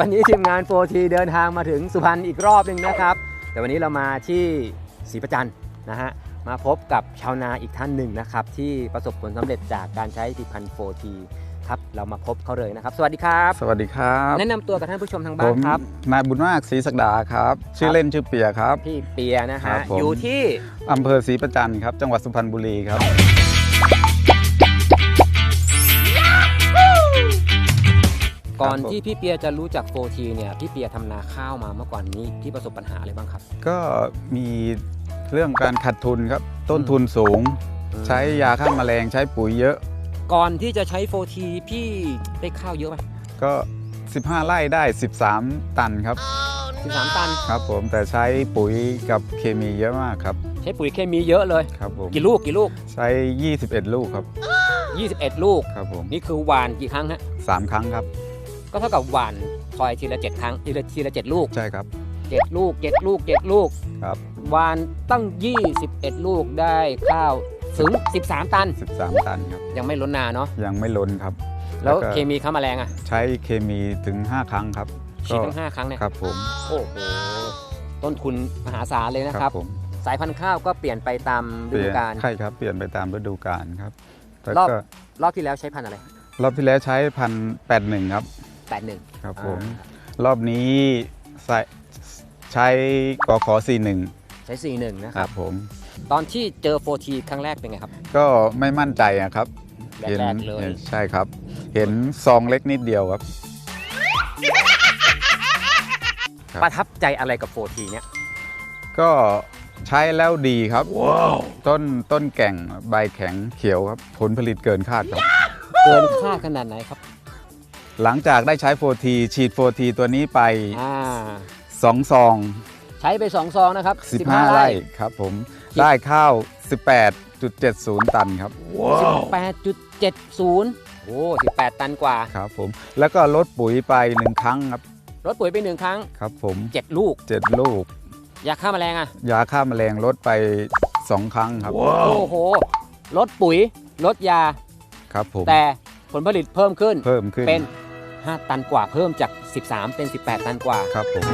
วันนี้ทีมงานโฟทีเดินทางมาถึงสุพรรณอีกรอบหนึ่งนะครับ แต่วันนี้เรามาที่ศรีประจันทร์นะฮะมาพบกับชาวนาอีกท่านหนึ่งนะครับ ที่ประสบผลสำเร็จจากการใช้ผลิตภัณฑ์โฟทีครับเรามาพบเขาเลยนะครับ สวัสดีครับ สวัสดีครับ แนะนำตัวกับท่านผู้ชมทางผบ้านมครับนายบุญมากศรีศักดาครับ ชื่อเล่นชื่อเปียครับพี่เปียนะครัฮะบผมอยู่ที่อำเภอศรีประจันทร์ครับ จังหวัดสุพรรณบุรีครับ ก่อนผมที่พี่เปียจะรู้จักโฟทีเนี่ยพี่เปียทำนาข้าวมาเมื่อก่อนนี้ที่ประสบปัญหาอะไรบ้างครับ ก็มีเรื่องการขาดทุนครับต้นทุนสูง ใช้ยาฆ่าแมลงใช้ปุ๋ยเยอะ ก่อนที่จะใช้โฟทีพี่ได้ข้าวเยอะไหมก็ 15 ไร่ได้ 13 ตันครับ 13 ตันครับผมแต่ใช้ปุ๋ยกับเคมีเยอะมากครับ ใช้ปุ๋ยเคมีเยอะเลยครับผมกี่ลูกกี่ลูกใช้ 21 ลูกครับ 21 ลูกครับผมนี่คือหวานกี่ครั้งฮะสามครั้งครับ ก็เท่ากับหวานคอยทีละ7ครั้งทีละทีละ7ลูกใช่ครับ7ลูก7ลูก7ลูกครับ หวานตั้ง 21 ลูกได้ข้าวถึง 13 ตัน 13 ตันครับ ยังไม่ล้นนาเนาะยังไม่ล้นครับ แล้วก็เคมีค้าแมลงอะใช้เคมีถึง 5 ครั้งครับฉีดทั้ง5ครั้งเนี่ยครับผมโอ้โหต้นทุนมหาศาลเลยนะครับ ผม สายพันธุ์ข้าวก็เปลี่ยนไปตามฤดูกาลใช่ครับเปลี่ยนไปตามฤดูกาลครับแล้วรอบก็รอบที่แล้วใช้พันธุ์อะไร รอบที่แล้วใช้พันแปดหนึ่งครับ 81ครับผมอ่ารอบนี้ใส่ใช้กขอสี่หนึ่งใช้ 41 นะคครัรับ บผม ตอนที่เจอโฟทีครั้งแรกเป็นไงครับ ก็ไม่มั่นใจอะครับแรกๆเลยห็นใช่ครับ เห็นซองเล็กนิดเดียวครับ ครับ ประทับใจอะไรกับโฟทีเนี่ย ก็ใช้แล้วดีครับ ต้นต้นแก่งใบแข็งเขียวครับ ผลผลิตเกินคาดครับ เกินคาดขนาดไหนครับ หลังจากได้ใช้โฟทีฉีดโฟทีตัวนี้ไปอ่า2ซองใช้ไป2ซองนะครับ15 ไร่ครับผมได้ข้าว 18.70 ตันครับ18.70โอ้18ตันกว่า ครับผมแล้วก็ลดปุ๋ยไป 1 ครั้งครับลดปุ๋ยไปหนึ่งครั้งครับผม7ลูก7ลูก ยาฆ่าแมลงอะ ยาฆ่าแมลงลดไป 2 ครั้งครับโอ้โหลดปุ๋ยลดยาครับผมแต่ผลผลิตเพิ่มขึ้นเพิ่มขึ้นเป็น 5 ตันกว่าเพิ่มจาก 13 เป็น 18 ตันกว่า ครับผม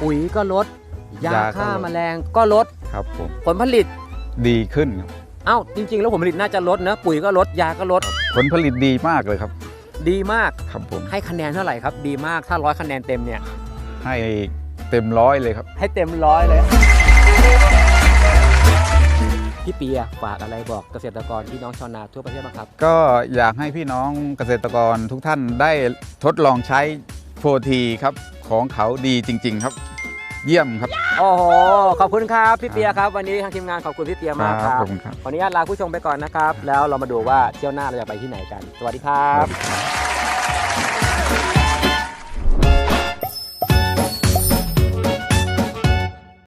ปุ๋ยก็ลด ยายาก็ลดฆ่าแมลงก็ลดครับผมผลผลิต ดีขึ้นครับเอ้า จริง ๆ แล้วผลผลิตน่าจะลดนะ ปุ๋ยก็ลด ยาก็ลด ผลผลิตดีมากเลยครับ ดีมาก ครับผมให้คะแนนเท่าไหร่ครับ ดีมาก ถ้าร้อยคะแนนเต็มเนี่ย ให้เต็มร้อยเลยครับ ให้เต็มร้อยเลย พี่เปียฝากอะไรบอกเกษตรกรพี่น้องชาวนาทั่วประเทศบ้างครับ ก็อยากให้พี่น้องเกษตรกรทุกท่านได้ทดลองใช้โฟทีครับของเขาดีจริง ๆ ครับ เยี่ยมครับ โอ้โหขอบคุณครับพี่เปียครับ วันนี้ทางทีมงานขอบคุณพี่เปียมากครับขอบคุณครับขออนุญาตลาผู้ชมไปก่อนนะครับ แล้วเรามาดูว่าเที่ยวหน้าเราจะไปที่ไหนกัน สวัสดีครับสวัสดีครับ